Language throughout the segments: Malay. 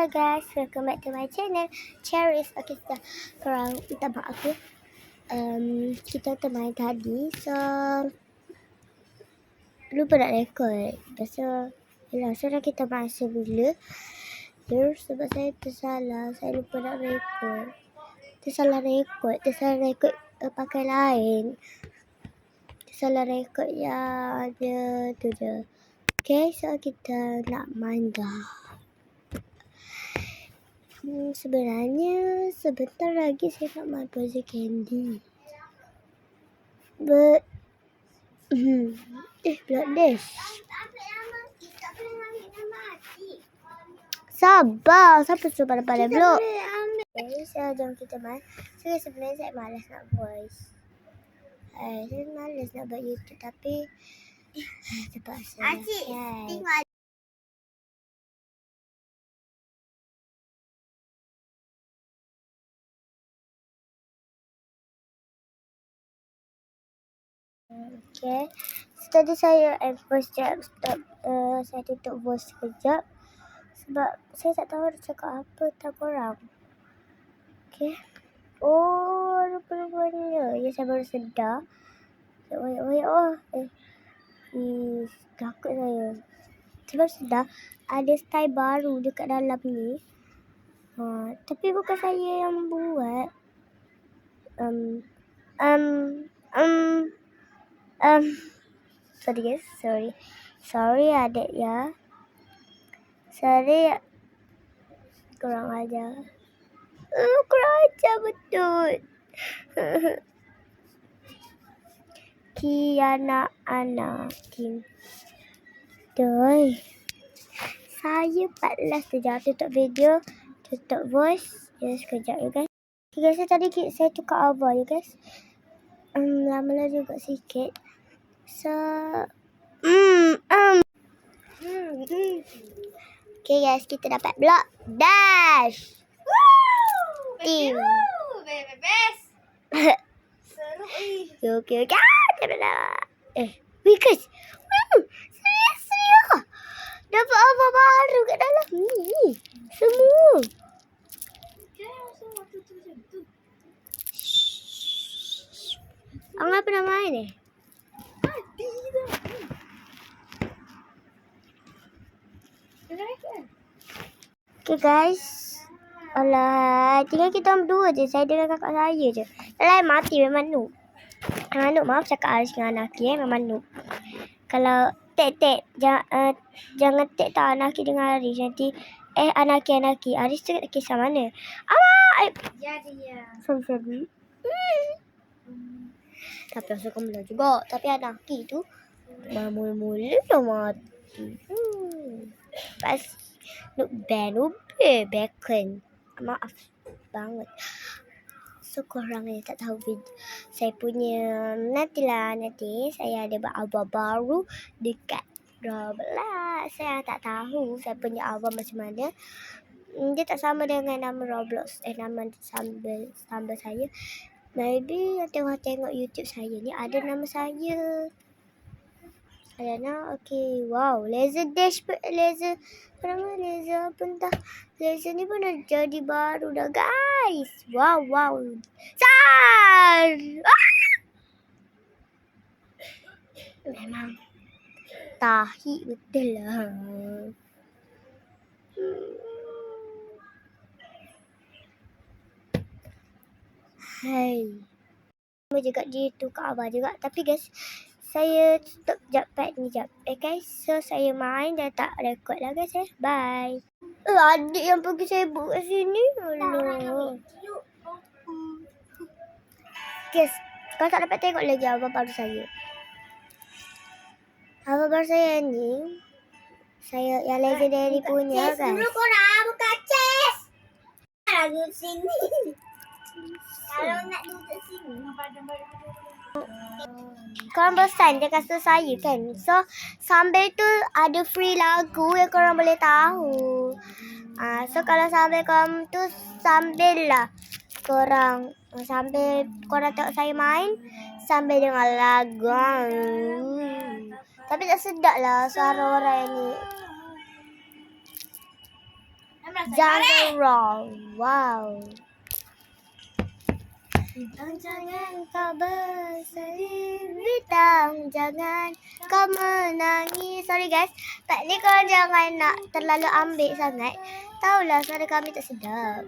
Hello guys, welcome back to my channel Cherries. Okay, so korang minta maaf ya. Um, kita termain tadi, so lupa nak record. Pasal, yelah, so kita main semula. Terus sebab saya tersalah, saya lupa nak record. Tersalah record, tersalah record uh, pakai lain. Tersalah record yang ada tu je. Okay, so kita nak main dah. Hmm, sebenarnya sebentar lagi saya nak main Project Candy. But hmm, eh Blood Dash. Sabar, siapa suruh pandai-pandai blok? Okay, so jom kita main. So sebenarnya saya malas nak voice. Eh, saya malas nak buat YouTube tapi terpaksa. Asyik Hai. tengok Okay. So, tadi saya add voice sekejap. Stop. Uh, saya tutup voice sekejap. Sebab saya tak tahu nak cakap apa tentang korang. Okay. Oh, rupa-rupanya. Ya, saya baru sedar. Oh, ya, oh. Eh. Ih, takut saya. Saya baru sedar. Ada style baru dekat dalam ni. Ha, tapi bukan saya yang buat. Um, um, um, Um, sorry guys, sorry. Sorry adik ya. Sorry kurang ajar. Uh, kurang ajar betul. Kiana Ana Kim. Doi. Saya 14 sejak tutup video, tutup voice. Ya, sekejap ya guys. Okay guys, tadi saya tukar abah ya guys. Um, lama-lama juga sikit. So, mm, um. Hmm, hmm. Okay guys, kita dapat block dash. Team. Woo! Best, best. Seru eh. okay, okay. Ah, tak ada. Eh, wait guys. Hmm, serius, serius. Dapat apa baru kat dalam ni. Semua. Angah pernah main eh? Mati dah. Dengar kan? Okay guys. Alah, tinggal kita orang berdua je. Saya dengan kakak saya je. Lain mati memang noob. Memang noob. Maaf cakap Aris dengan Anaki eh. Memang noob. Kalau tek-tek. Jangan, uh, jangan tek tak Anaki dengan Aris. Nanti eh Anaki Anaki. Aris tu kisah mana? Awak! Eh, Jadi ya. sorry sorry. Hmm. Tapi asal kamu lah juga. Tapi Anaki tu. Mula-mula dah mati. Hmm. Pas band noob eh, bacon. Maaf banget. So korang yang tak tahu video saya punya nantilah nanti saya ada buat album baru dekat Roblox. Saya tak tahu saya punya album macam mana. Hmm, Dia tak sama dengan nama Roblox eh nama sambal sambal saya. Maybe yang tengok YouTube saya ni ada nama saya. Ada nama okay. Wow, laser dash laser apa nama laser apa entah. Laser ni pun dah jadi baru dah guys. Wow, wow. Sar! Ah! Memang tahi betul lah. Hai. Sama juga dia tukar abah juga. Tapi guys, saya tutup jap pad ni jap. Eh guys, so saya main dah tak record lah guys eh. Bye. Eh, adik yang pergi sibuk kat sini. Alah. Guys, kau tak dapat tengok lagi abah baru saya. Abah baru saya ni. Saya yang legendary punya Chess guys. dulu korang buka chess. Kalau duduk sini. Kalau nak duduk sini. Korang bosan je kasut saya kan. So, sambil tu ada free lagu yang korang boleh tahu. Ah, so, kalau sambil korang tu sambil lah korang sambil korang tengok saya main sambil dengar lagu. Tapi tak sedap lah suara orang ni. Jungle Roar. Wow. Bintang jangan kau bersedih Bintang jangan kau menangis. Sorry guys. Tak ni korang jangan nak terlalu ambil sangat. Taulah suara kami tak sedap.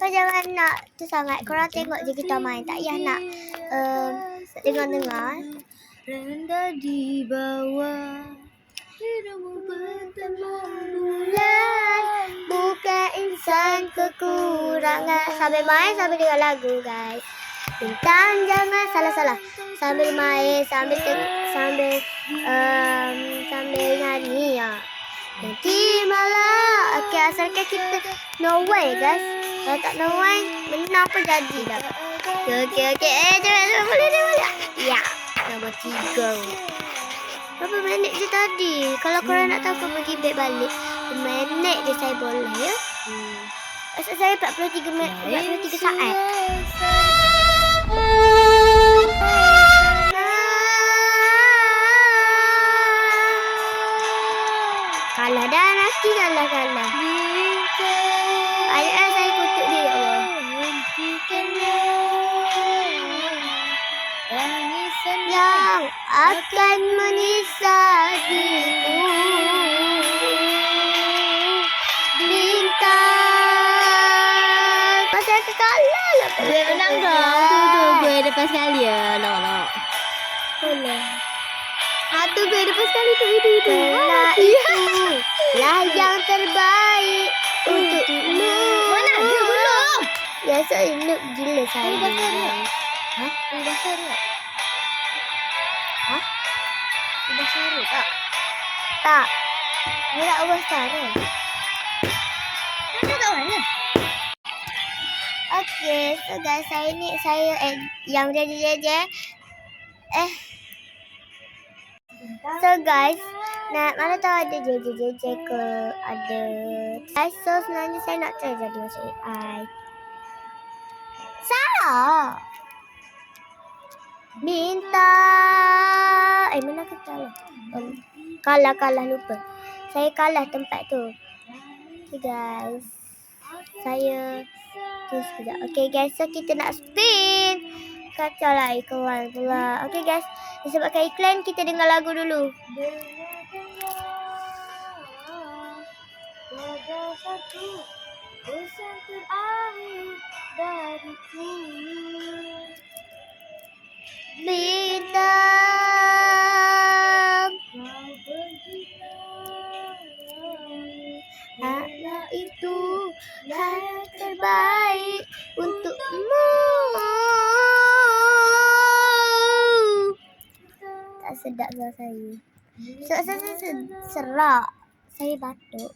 Kau jangan nak tu sangat. Korang tengok je kita main. Tak payah nak um, Dengar-dengar. Rendah di bawah. Hidupmu bertemu bulan Insan kekurangan. Sambil main sambil dengar lagu guys. Bintang jangan salah-salah. Sambil main sambil Sambil um, Sambil nyanyi ya. Nanti malah Okay asalkan kita No way guys. Kalau tak no way Menang pun jadi dah? Okay okay okay Eh jangan jangan boleh dia boleh. Ya Nombor tiga. Berapa minit je tadi? Kalau korang nak tahu kau pergi balik Minit je saya boleh ya. Maksud saya 43 minit 43 saat. Kalah dah nanti kalah kalah. Ayat saya kutuk dia ya Allah. Yang akan menyisal dirimu depan sekali ya. Nak nak. boleh ah tu gue depan sekali tu itu itu lah itu lah yang terbaik untukmu Mana ada belum? ya saya look gila saya Ada dasar tak? Hah? Ada dasar tak? Hah? Ada dasar tak? tak Dia tak ubah cara Okay, so guys, saya ni saya eh, yang dia je je. Eh. So guys, nak mana tahu ada je je je je ke ada. Guys, so sebenarnya saya nak try jadi macam AI. Salah. Bintang. Eh, mana kita lah? Um, kalah, kalah lupa. Saya kalah tempat tu. Okay guys. Saya tu sekejap. Okay guys, so kita nak spin. Kacau lah iklan pula. Okay guys, disebabkan iklan kita dengar lagu dulu. Bintang. Suara saya. Suara saya se- serak. Saya batuk.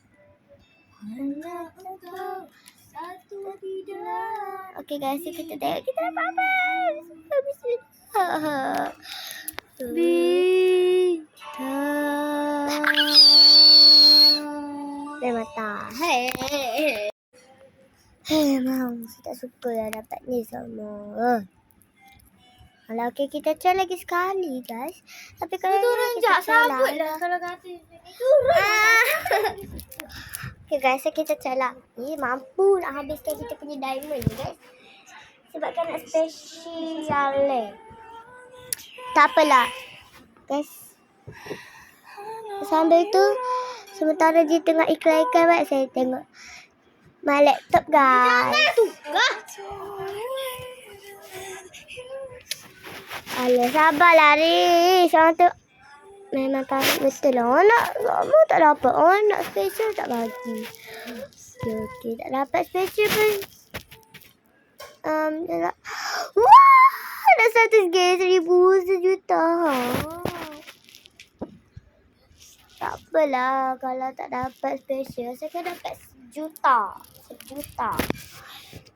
Okay guys, kita tengok kita dapat apa. Bismillah. Bintang. Memang tak. Hei. Hei, memang saya tak suka lah dapat ni semua. Kalau okay, kita try lagi sekali guys. Tapi kalau kita jak try sabut lah. lah kalau kata. Ah. okay guys, so kita try lagi. Mampu nak habiskan kita punya diamond guys. Sebabkan nak special eh. Tak apalah. Guys. Sambil tu, sementara dia tengah iklan-iklan baik saya tengok my laptop guys. Tu. Lah. Alah, sabarlah Riz. Orang tu memang tarik betul lah. Orang nak, lama tak dapat. Orang nak special tak bagi. Okay, okay. Tak dapat special pun. Um, dia nak. Wah! Dah 100 guys. Seribu sejuta. Tak apalah kalau tak dapat special. Saya kan dapat sejuta. Sejuta.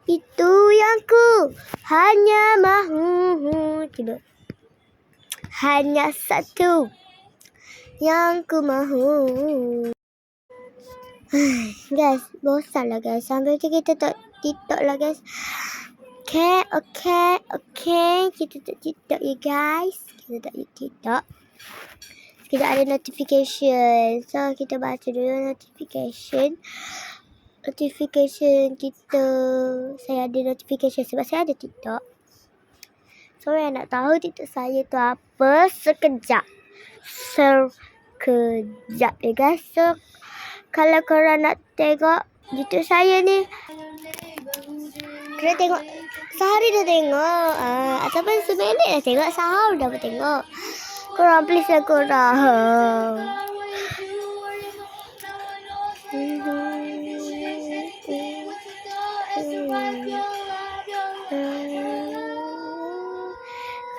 Itu yang ku hanya mahu. Tiba. Hanya satu yang ku mahu. guys, bosan lah guys. Sambil tu kita tak TikTok lah guys. Okay, okay, okay. Kita tak TikTok ya guys. Kita tak TikTok. Sekejap ada notification. So, kita baca dulu notification. Notification kita. Saya ada notification sebab saya ada TikTok. So, yang nak tahu TikTok saya tu apa, sekejap. Sekejap ya guys. So, kalau korang nak tengok TikTok saya ni, kena tengok sehari dah tengok. Uh, ataupun seminit dah tengok, sahur dah pun tengok. Korang please lah korang.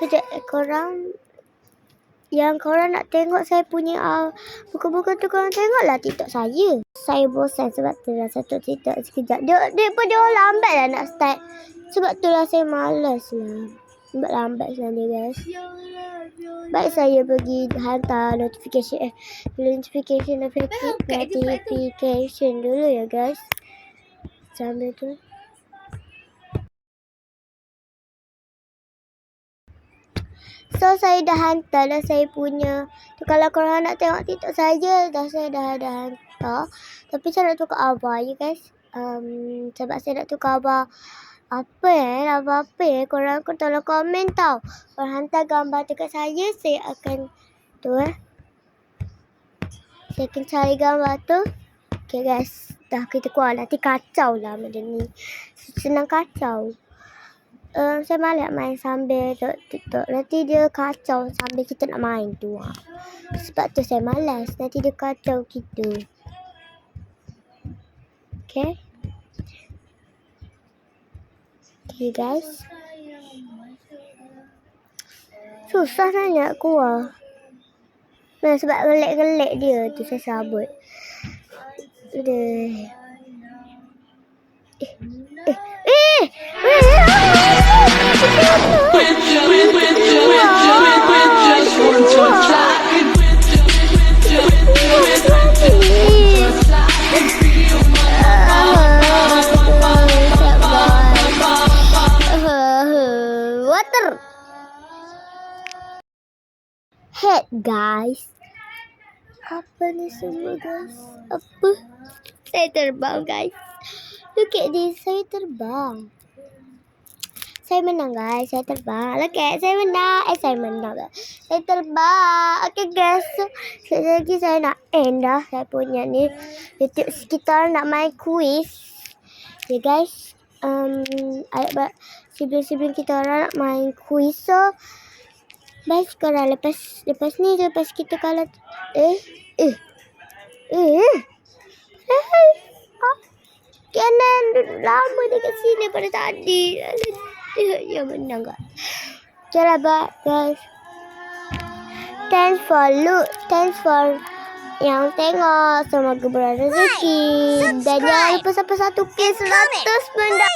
Kejap korang yang korang nak tengok saya punya uh, buku-buku tu korang tengoklah TikTok saya. Saya bosan sebab tu lah saya tengok TikTok sekejap. Dia, dia pun dia lambat lah nak start. Sebab tu lah saya malas lah. Sebab lambat sebenarnya guys. Baik saya pergi hantar notification eh notification notification, notification dulu ya guys. Sambil tu. So saya dah hantar dah saya punya tu kalau korang nak tengok TikTok saya dah saya dah dah hantar. Tapi saya nak tukar abang ya guys. Um, sebab saya nak tukar abang apa eh abang apa eh korang pun tolong komen tau. Korang hantar gambar tu kat saya saya akan tu eh. Saya akan cari gambar tu. Okay guys. Dah kita keluar nanti kacau lah benda ni. Senang kacau. Um, saya malas main sambil TikTok. Nanti dia kacau sambil kita nak main tu. Ha. Sebab tu saya malas. Nanti dia kacau kita. Okay. Okay guys. Susah nak keluar. Nah, sebab gelek-gelek dia tu saya sabut. Aduh. Eh. Eh. Eh. eh. Guys. Apa ni semua guys? Apa? Saya terbang guys. Look at this. Saya terbang. Saya menang guys. Saya terbang. Look at saya menang. Eh saya menang guys. Saya terbang. Okay guys. So, sekejap lagi saya nak end dah. Saya punya ni. YouTube kita nak main quiz. Ya guys. Um, sibling-sibling kita orang nak main quiz. So, Baik sekarang lepas lepas ni lepas kita kalau eh eh eh eh ah Kenan duduk lama dekat sini pada tadi. Dia ya menang. Okay lah bye guys. Thanks for look. Thanks for yang tengok. Semoga berada rezeki. Dan jangan lupa sampai satu ke 100 benda.